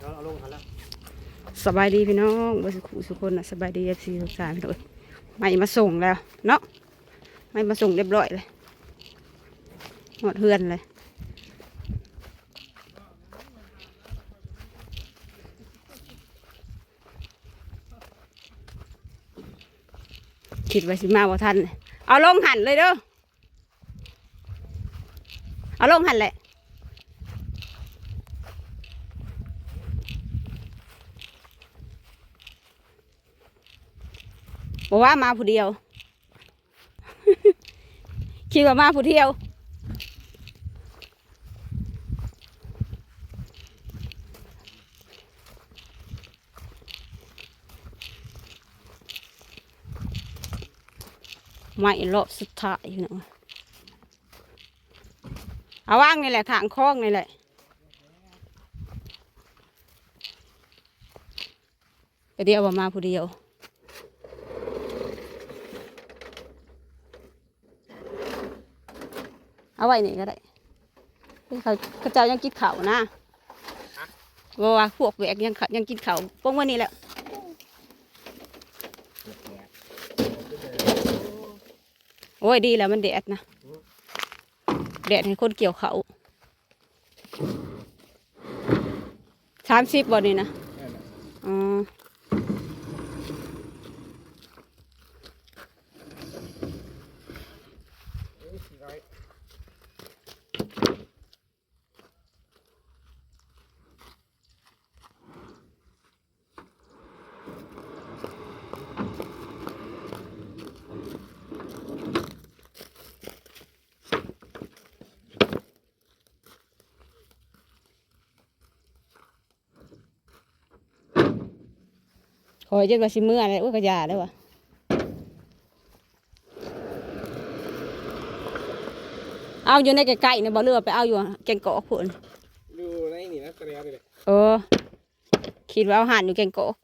เขาเอาลงเขาแล้วสบายดีพี่น้องบสุขุสุคนนะสบายดีเอฟซีทุกท่านพี่น้องไม่มาส่งแล้วเนาะไม่มาส่งเรียบร้อยเลยหมดเฮือนเลยคิดไว้สิมาว่าทัน เอาลงหันเลยเด้อเอาลงหันแหละ บอกว่ามาผู้เดียว คิดว่ามาผู้เดียว ไม่รอบสุดท้ายอยู่นะเอาว่างนี่แหละขางคล้องนี่แหละเดี๋ยวว่ามาผู้เดียว เอาไว้นี่ก็ได้เฮ้ยเขาเขาเจ้ายังกินข้าวนะว่าว่าพวกแหวกยังเขายังกินข้าวป้งวันนี้แหละโอ้ยดีแล้วมันแดดนะแดดให้คนเกี่ยวเขาวสามสิบบ่นี่นะอ๋อ อยจนว่าสิเมื่ออะไรอุ้ยกระยาได้วะเอาอยู่ในไก่ๆเนี่ยบ่เลือไปเอาอยู่แกงกอกพุ่นดูในนี่นะตะเลียไปเลยเออคิดว่าเอาหันอยู่แกงกอก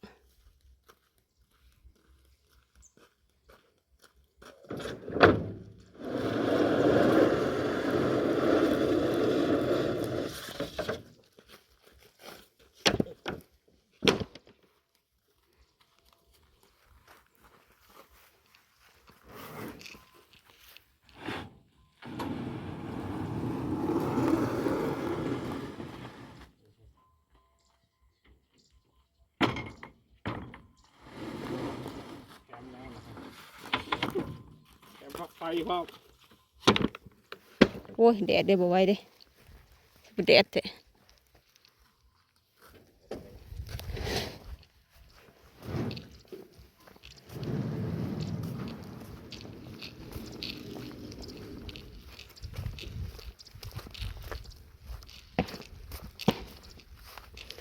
แกมแรงนะครับแกมพัก ไฟพ่อโอ้ยแดดได้บ่ไหว้เด้บ่แดดแท้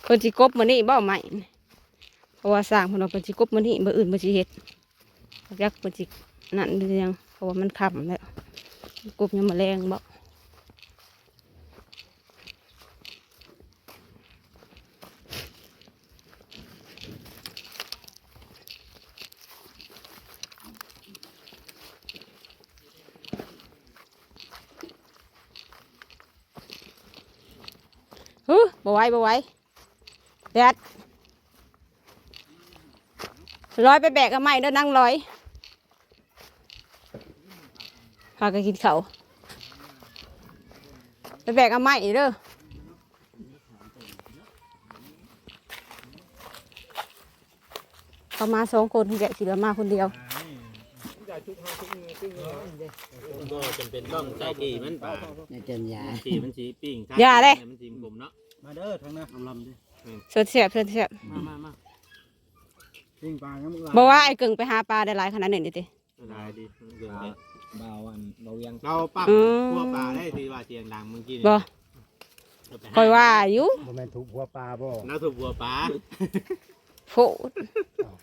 เพิ่นสิกบมื้อนี้บ่ใหม่เพราะว่าสร้างเพิ่นว่าเพิ่นสิกบมื้อนี้มื้ออื่นเพิ่นสิเฮ็ดอยากเพิ่นสินั่นหรือยัง ราะว่ามันค่ำแล้วกบยังมาแรงบ่ฮึบ่ไหวบ่ไหวแดดร้อยไปแบกเอาไม้เด้อนั่งร้อย พากันกินข้าวไปแบกเอาไม้เด้อเขามาสองคนแกะสิเหลือมาคนเดียวก็จำเป็นต้องใส่กี่มันป่าในเกินยากี่มันสีปิ้งอย่าเลยมันสีผมเนาะมาเด้อทางนั้นลำดิเสียบเสียบเสียบเสียบมามามาปิ้งปลาครับมึงบอกว่าไอ้เก่งไปหาปลาได้หลายขนาดไหนนี่ติได้ดี เรื่องนี้เบาอันเรายังเราปั๊บอืม พวกปลาได้ที่ว่าเสียงดังเมื่อกี้บ่คอยว่าอยู่บ่แม่นถูกหัวปลาบ่น้าถูกบัวปลาโฟด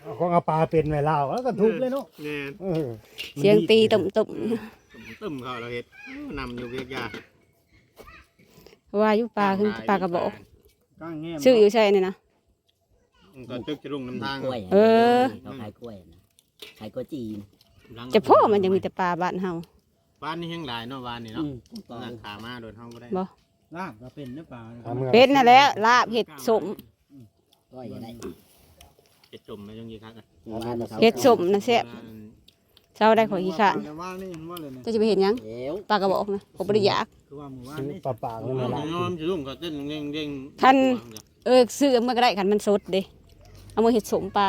เอาของเอาปลาเป็นไว้แล้วแล้วก็ถูกเลยเนาะเนี่ยเออเสียงตีตุ่มตุ่มตึ้มเขาเราเห็ดนำอยู่เวียกยาๆว่าอยู่ปลาขึ้นปลากระบอกก้างแง่ชื่ออยู่ใช่นี่นะก็ตึกจะรุ่งน้ำทางกล้วยเออ เขาขายกล้วยนะขายกล้วยจีน จะพ่อมันยังมีแต่ปลาบ้านเฮา บ้านนี้ยังหลายเนาะบ้านนี้อืเนาะมต้องราคามาโดนห้องก็ได้บ่ ลาบก็เป็นนะปลาเป็นนั่นแหละลาบเห็ดสมก้อยก็ได้เจ็ดจมไม่ต้องยีคักอะเฮ็ดสมนะแซ่บเจ้าได้ขอขี้ขานแต่ว่านี่เห็นว่าเลยนะเจะจะไปเห็นหยังเดี๋ยวปลากระบอกนะผมบ่ได้อยาก คือว่าหมู่บ้านซื้อนี่ปลาปากแล้วมาละน้องจะรุ่มก็เต้นเด้งเด้งท่าน เออซื้อมาก็ได้คันมันสดเด้เอามาเฮ็ดสมปลา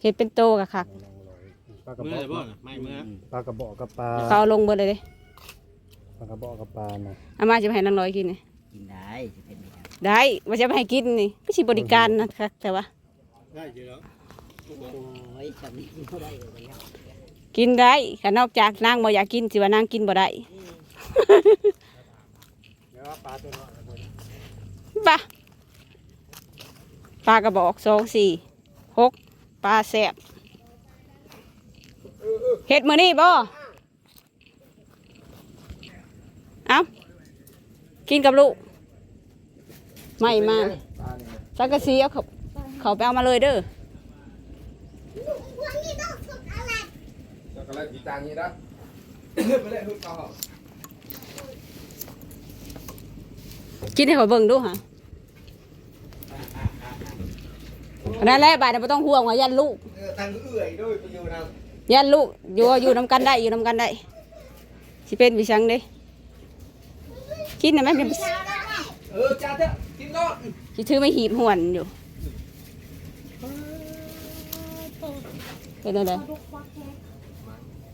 เฮ็ดเป็นโตกะคักปลากระเมื่บออกไรบ่ไม่เมื่อปลากระบอกกับปลาเขาเอาลงเบิดเลยเด้ปลากระบอกกับปลานะเอามาจะไปให้นางน้อยกินนี่กินได้จะเป็นยังไงได้ว่าจะไปให้กินนี่ก็สิบริการนะครับแต่ว่า ได้อยู่แล้วโอ้ยแบบนี้กินเท่าไรเลยครับกินได้ค่ะนอกจากนางบ่อยากกินสิว่านางกินบ่ได้เดี๋ยวว่าปลาตัวน้อยนะเพิ่นปะปลากระบอกสองสี่หก ปลาแสบเฮ็ดมือนี่บ่เอากินกับลูกไม่มาปลาเนี่ยสังกะสีเอาเขาเขาไปเอามาเลยเด้อช็อกโกแลตกี่จานนี้นะไม่ได้ทุกข้าวกินให้เขาเบิ่งดูฮะอั นนั่นแหละบาดน่ะบ่ต้องห่วงว่ายันลูกเออทางเอื่อยด้วยไปอยู่นะยันลูกอยู่อยู่นํกันได้อยู่นํกันได้สิเป็นวิชังเด้กินได้ไหมเป็นเออจ้าเถอะกินรอดสิถือไม่หีบหวนอยู่เป็นอะไร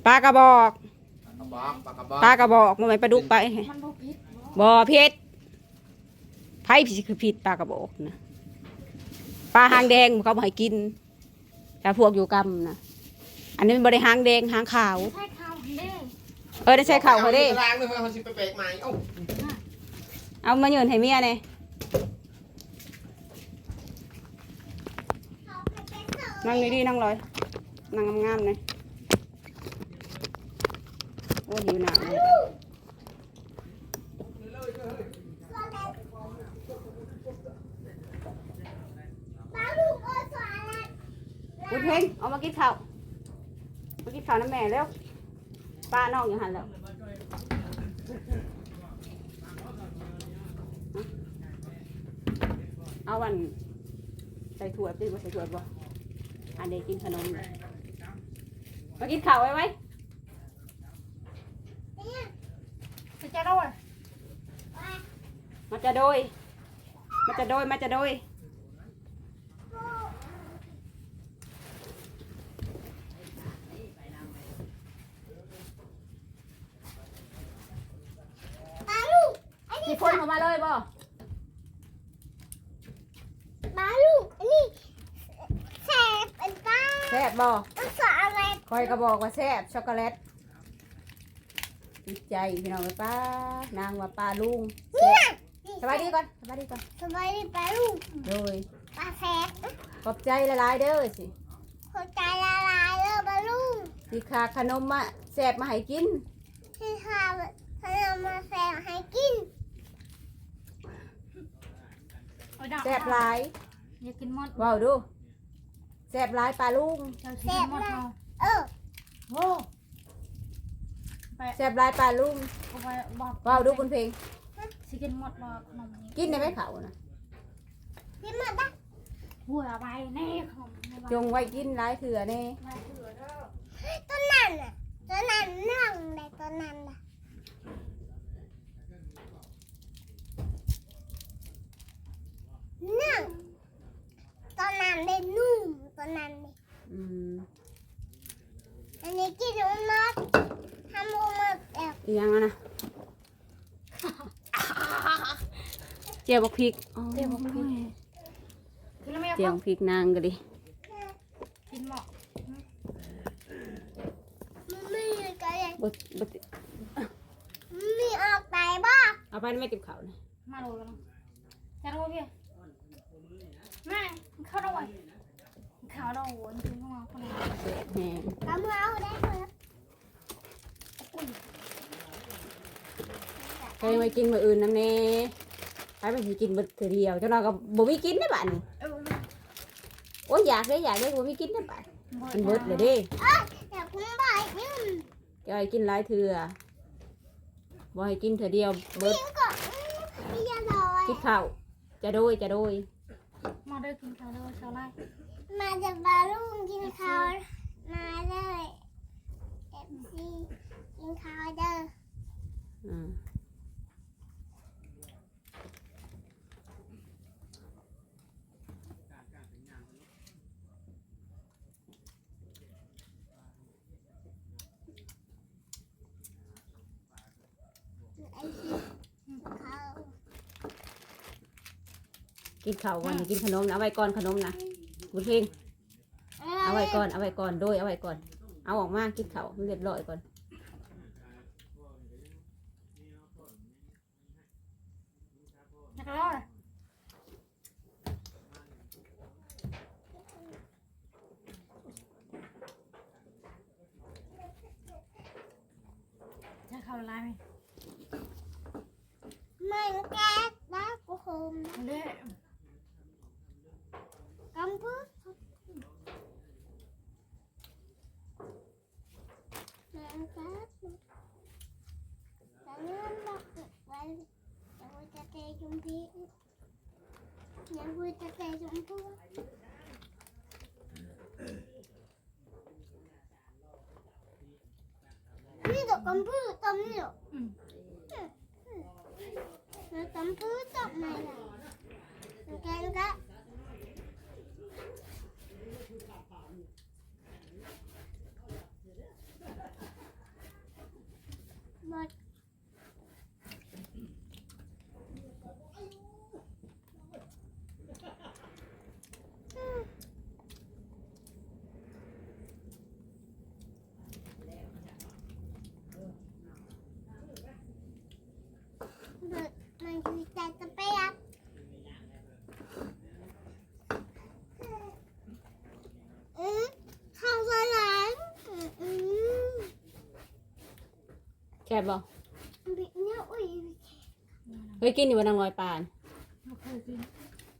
ปลากระบอกกระบอกปลากระบอกปลากระบอกมันไม่ปลาดุกไปบ่อเพชรไผ่ผิดคือผิดปลากระบอกนะ ปลาหางแดงเขาบ่ให้กินแต่พวกอยู่กำนะอันนี้มันบริหางแดงหางขาว ใช่ข้าวเด้เออได้ใช้ข่าวเขาดิล้างเลยเขาสิไปเปกใหม่เอ้าเอามาโยนให้เมียเนี่ยนั่งดีๆนั่งลอยนั่งงามๆเลยโอ้หิวหนาวเลย เพ็งเอามากินข้าวมากินข้าวน้ำแม่เร็วป้าน้องอยู่หันแล้วเอาวันใส่ถั่วตีบ่ใส่ถั่วบ่อันเด็กกินขนมเลยมากินข้าวไว้ไว้จะจะด้วยมาจะโดยมาจะโดยมาจะโดย ปลาลูก มีคนเข้ามาเลยบ่ปลาลูกอันนี้แสบเป็นปลาแซ่บบ่ต้องสออะไรคอยก็บอกว่าแซ่บช็อกโกแลตติดใจพี่น้องเลยป้านางว่าปลาลุงแซ่บสบายดีก่อนสบายดีก่อนสบายดีปลาลูกโดยปลาแสบขอบใจละลายๆเด้อสิหัวใจละลายเลยปลาลูกที่ขาขนมมาแซ่บมาให้กินที่ข้าวขนมมาแสบให้กิน แซ่บหลายอยากกินหมดว้าวดูแซ่บหลายปลาลุงเราสิกินหมดเอาเออโอ้ไปแซ่บหลายปลาลุงเอาไปบอกว้าวดูคุณเพลงสิกินหมดบอกขนมกินได้ไหมเขานะกินหมดนะหัวไปแน่ขนมในบ้านจงไว้กินหลายเถื่อแน่ต้นนั้นน่ะต้นนั้นนั่งเลยต้นนั้นน่ะ นั่งต้นนั้นเลยนุ่มต้นนั้นเลยอืมอันนี้กินมันมากทำมันมากแบบอีหยังอะนะเจียวบักพริกอ๋อเดี๋ยวบอกพี่กินแล้วไม่เอาเจียวบักพริกนางก็ดิกินหมดมันไม่มีกระไรบดบดมันมีออกไหนบ้างเอาไปไม่เก็บเขานะมาดูกันจะรู้พี่แม่เข้าด้วยข้าวเราโวนกินเข้ามาคนนี้เสียแห้งทำเอาได้เลยใครไว้กินมื้ออื่นน้ำเน่ไปไปสิกินเบิดเถื่อเดียวเจ้าน้อยก็บ่มีกินได้อบ้านนี่เออโอ้ยอยากได้อยากได้บ่มีกินได้อบ้านมันเบิดเลยเด้แต่คุณบอกนี่มันจะให้กินหลายเถื่อบ่ให้กินเถื่อเดียวเบิดก็ไม่ยอมเลยกินข้าวจะโดยจะโดย มาเด้อกินข้าวเด้อชาวไร่มาจะบาลุงกินข้าวมาเลยเอฟซีกินข้าวเด้ออืม ไอซีกินข้าว กินข้าวก่อนอย่ากินขนมนะเอาไว้ก่อนขนมนะบุญเพ่งเอาไว้ก่อนเอาไว้ก่อนโดยเอาไว้ก่อน เอาออกมากินข้าวให้เรียบร้อยก่อนนักร้อยจะเข้าไล่ไหม มันแก๊สนะกูโฮม เด้อกำพื้นมันแก๊สแต่เงื่อนบอกไว้จะพูดจะเตะจุ่มพี่อย่าพู ดจะเตะจุ่มพูนี่ดอกกำพื้นต้มนี่หร ซ่บบ่ bị nhau ủy เคยกินอยู่บนนางลอยปลาน่ะบ่เคยกิน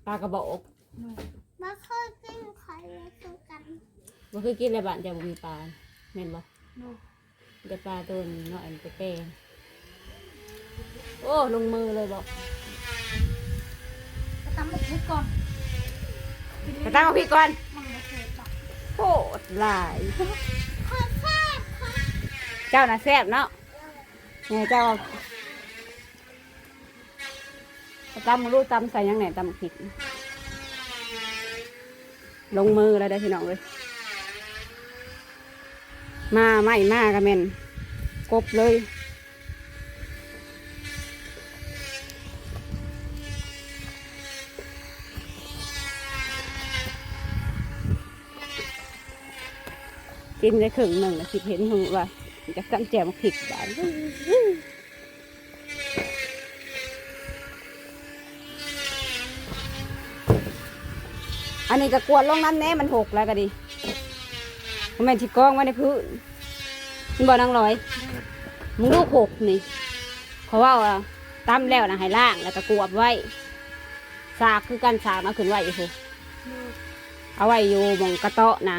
ปลากระบอกหน่อย bà khơi kinh khỏi là tôi cầm บ่เคยกินเลยบ้านจะบ่มีปลาแม่นบ่ดูแต่ปลาตัวน้อยมันไปแปลงโอ้ลงมือเลยบอกไปตำบักหุ่งก่อนกระตั้งเอาพี่ก่อนมันบ่เคยตำโคตรหลาย khơi phép khơi เจ้าน่ะแซ่บเนาะ ไงเจ้าตำรู้ตำใส่ยังไหนตำผิดลงมือแล้วได้พี่น้องเลย มาไม่มากันแม่นกบเลยกินได้ครึ่งหนึ่งแล้วคิดเห็นหูว่า จะกันแจมผิดบ้านอันนี้ก็กวนลงน้ำแน่มันหกแล้วก็ดีมันแม่นที่กองไว้ในพื้นมึงบอกนางลอย มึงลูกหกนี่ เขาว่าว่าตั้มแล้วนะให้ล่างแล้วก็กวบไว้ สากคือกันสากมาขึ้นไว้อยู่เอาไว้อยู่หมองกระเตาะนะ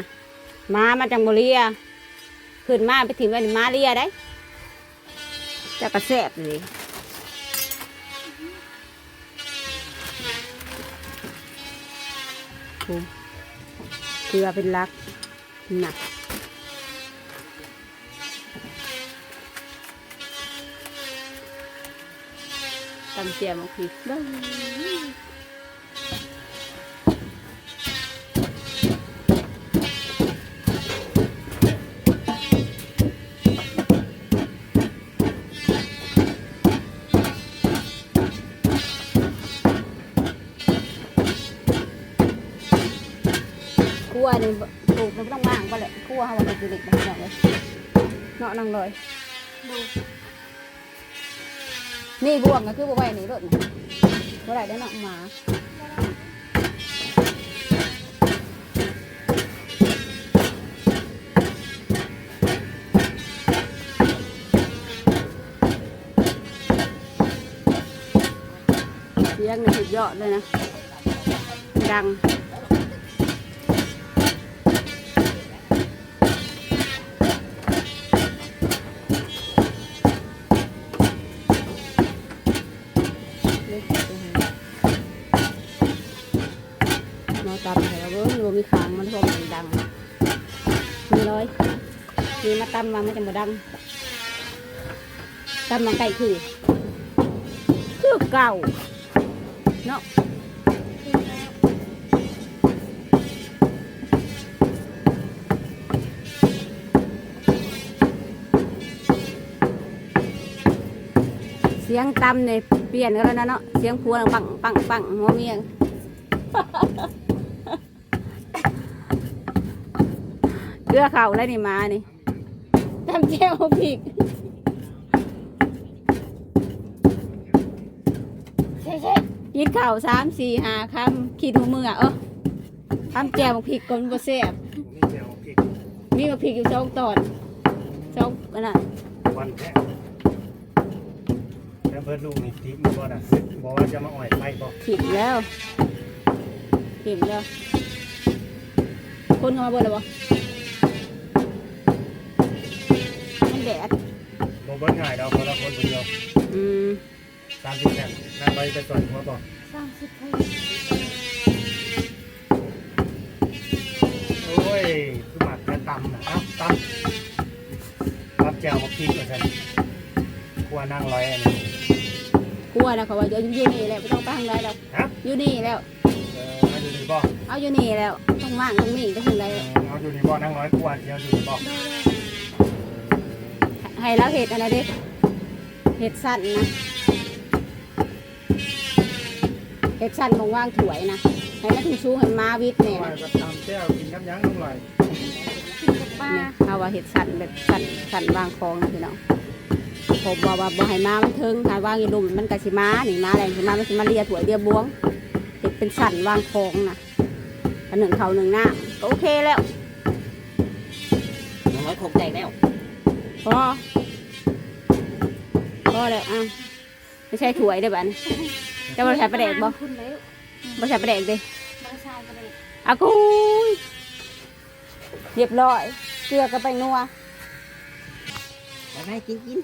ม้ามาจังบเรีย ขึ้นมาไปถึงไว้นี่ม้าเรียได้จะกระแสบเลยโอ้เกลือเป็นลักหนักตำเจียมเอาพริกเด้อ คั่วนี่ปลูกมันไม่ต้องว่างก็เลยคั่วเขาว่าเป็นจุลิกแบบนี้เลยเนาะนั่งเลยนี่บวงก็คือบ่ไหวนี่รถบ่อได้ได้เนาะหมาเสียงนี่สุดยอดเลยนะดัง เล็กกว่าตัวนี้ตำแต่ว่าเบิ้งรวมมีขางมันพอมันดังมีร้อยมีมาตำมามันจะมาดังตำมาไก่คือ คือเก่าเนาะเสียงตำเนี่ย เปลี่ยนกันแล้วนะเนาะเสียงพัวปังปังปังหัวเมียงเกลือเข่าแล้วนี่มานี่ตำเจียวพริกใช่ใช่กินข้าวสามสี่ห้าคำคิดหัวมืออะเออทำแจวบักพริกก่อนบ่แซ่บนี่เจียวพริกมีบักพริกอยู่สองตอนสองอันน่ะวันแท้ แล้วเพิ่นลูกนี่ทิ้งบ่น่ะบอกว่าจะมาอ่อยไฟบ่ผิดแล้วผิดแล้ว คนเข้ามาเบิดแล้วบ่มันแดดบ่เบิ่งง่ายดอกคนละคนคนเดียวอืมตามที่แม่นนั่นไปไปสอนหัวบ่สามสิบปีโอ้ยคือหมักกระตำนะเอ้าตำรับแจวมาพริกว่าซั่นครัวนั่งร้อยอันนี้ กลัวนะเขาว่าอยู่อยู่นี่แหละไม่ต้องไปทางไรแล้วฮะ อยู่นี่แล้ว เออมาอยู่นี่บ่เอาอยู่นี่แล้วต้องมากต้องมีก็ถึงไรเออเอาอยู่นี่บ่นั่งร้อยกว่าเดียวอยู่นี่บ่ให้แล้วเห็ดอะไรเด็เห็ดสั้นนะเห็ดสั้นมองว่างถวยนะให้มันถึงชูให้มาวิทย์เนี่ยไปนะประตำแก้วกินน้ำยังน้ำลายป้าเนี่ยเอาว่าเห็ดสั้นแบบสั้นสั้นวางคลองนะพี่น้อง ผมบอกว่าบ่ให้มามันถึงถ้าวางอยู่ลุมมันกะสิมาหนิมาแรงสิมามันสิมาเลียถวยเลียบวงเห็ดเป็นสั้นวางคลองนะอันหนึ่งเขาหนึ่งหน้าก็โอเคแล้วน้องน้อยคงใจแล้วพอพอแล้วอะไม่ใช่ถวยได้อบ้านจะบริษัทประเด็กบ่คุณแล้วบริษัทประเด็กดิบริษัทประเด็กอากูยเรียบร้อยเกลือกับไปนัวไปไปกินกิน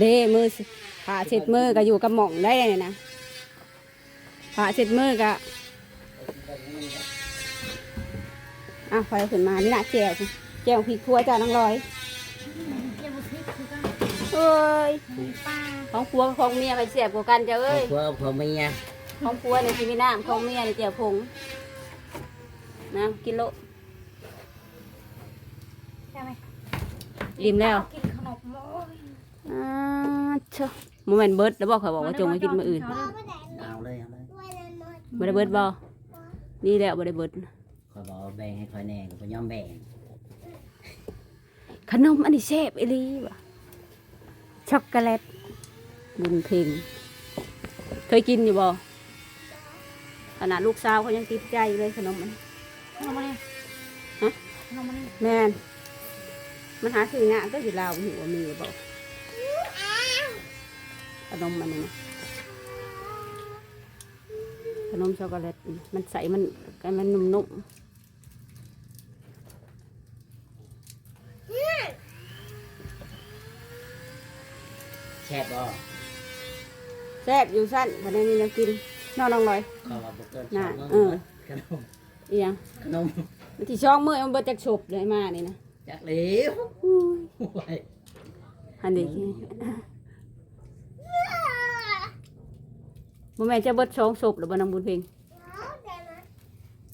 เด้มือสิผ่าเสร็จมือก็อยู่กับหม่องได้เลยนะผ่าเสร็จมือก็อะไฟขึ้นมานี่นะแจวแจวพริกขัวจ้าน้องลอยเจ้าบุตรคือกันเอ้ยป้าของผัวกับของเมียไปเสียบกว่ากันจ้าครอเอ้บยครัวพ่อเมียของผัวในที่มีน้ำของเมียในเจียวผงนะกิโลใช่ไหมริมแล้วกินขนมโม้ย อ่าเชอะโมเมนเบิร์ดแล้วบอกเขาบอกว่าจงมากินมืออื่นเอาเลยเอาเลยด้วยละน้อยบ่ได้เบิร์ดบอนี่แหละบ่ได้เบิร์ดคอยบอกว่าแบ่งให้คอยแน่ก็ยอมแบ่งขนมอันนี้แซ่บอีหลีว่ะช็อกโกแลตบุญเพ่งเคยกินอยู่บ่ขนาดลูกสาวเขายังติดใจเลยขนมมันขนมอะไรฮะขนมอะไรแม่นมันหาซื้อยากก็สิลาวหิวว่ามีบ่ข นมมันนี่นะขนมช็อกโกแลตนี่มันใสมันกันมันนุ่มๆแช่บบ่แซ่บอยู่สั้นวันนี้มีแนวกินนอนน้องลอยเขาว่าบ่เกินน่ะสองเออขนมเอียงขนมมันที่ช่องมือมันเบิดจากฉบเลยมานี่นะจักเหลี้ยวโอ้ยอันนี้ บ่แม่นจะเบิดช่องศพหรือบ่นางบุญเพ็ง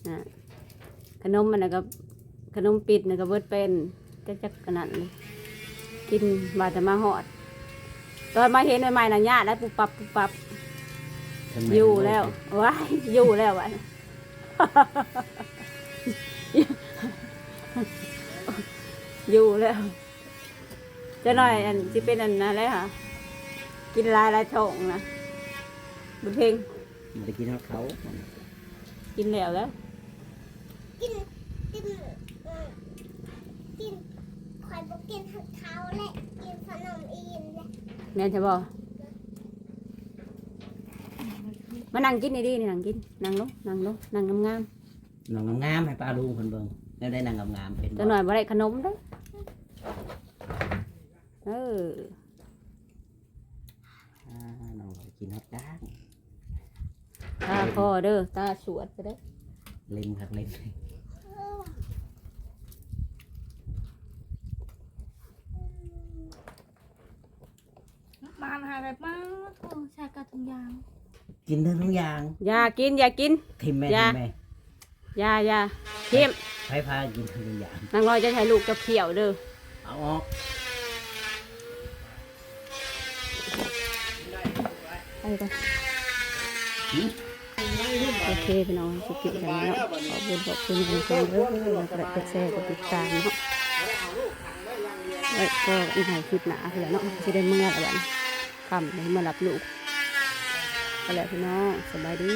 อะขนมมันน่ะก็ขนมปิดน่ะก็เบิดเป็นจักจักขนาดนี้กินบาดแต่มาหอด ตอนมาเห็นใหม่ๆน่ะญาติแล้วปุบปับปุบปับทำไมอยู่แล้วว้ายอยู่แล้ววะอยู่แล้วจะหน่อยอันที่เป็นอันนั้นเลยค่ะ กินหลายหลายท้องนะ บุญเพ็งบ่ได้กินของเขากินแล้วแล้วกินกินเออกินคอยบอกกินทั้งเขาและกินขนมอีนและแม่นใช่บ่มานั่งกินดีๆนี่นั่งกินนั่งลงนั่งลงนั่งงามน้องงามๆให้ป้าลุงเพิ่นเบิ่งแล้วได้นางงามๆเป็นๆบ่จะหน่อยบ่ได้ขนมเด้อเออ อ่าน้องกินฮอดจ้าง ตาคอเด้อตาสวดไปเด้อเล่นครับเล่นมาหาอะไรบ้างโอ้ชายกระทุงยาง กินทั้งทุกอย่างอย่ากินอย่ากิน ทิมแม่อย่าทิมแม่อย่าอย่าเข้มไผพากินทั้งทุกอย่างนางลอยจะใช้ลูกจะเขี่ยวเด้อเอาออกไปก่อน โอเคพี่น้องสุขิกันเนาะขอบคุณขอบคุณคุณผู้ชมเรื่องแล้วก็กดแชร์กดติดตามเนาะแล้วก็อีกหลายคลิปหนาเผื่อเนาะจะได้เมื่อละวันคำได้มารับลูกไปแล้วพี่น้องสบายดี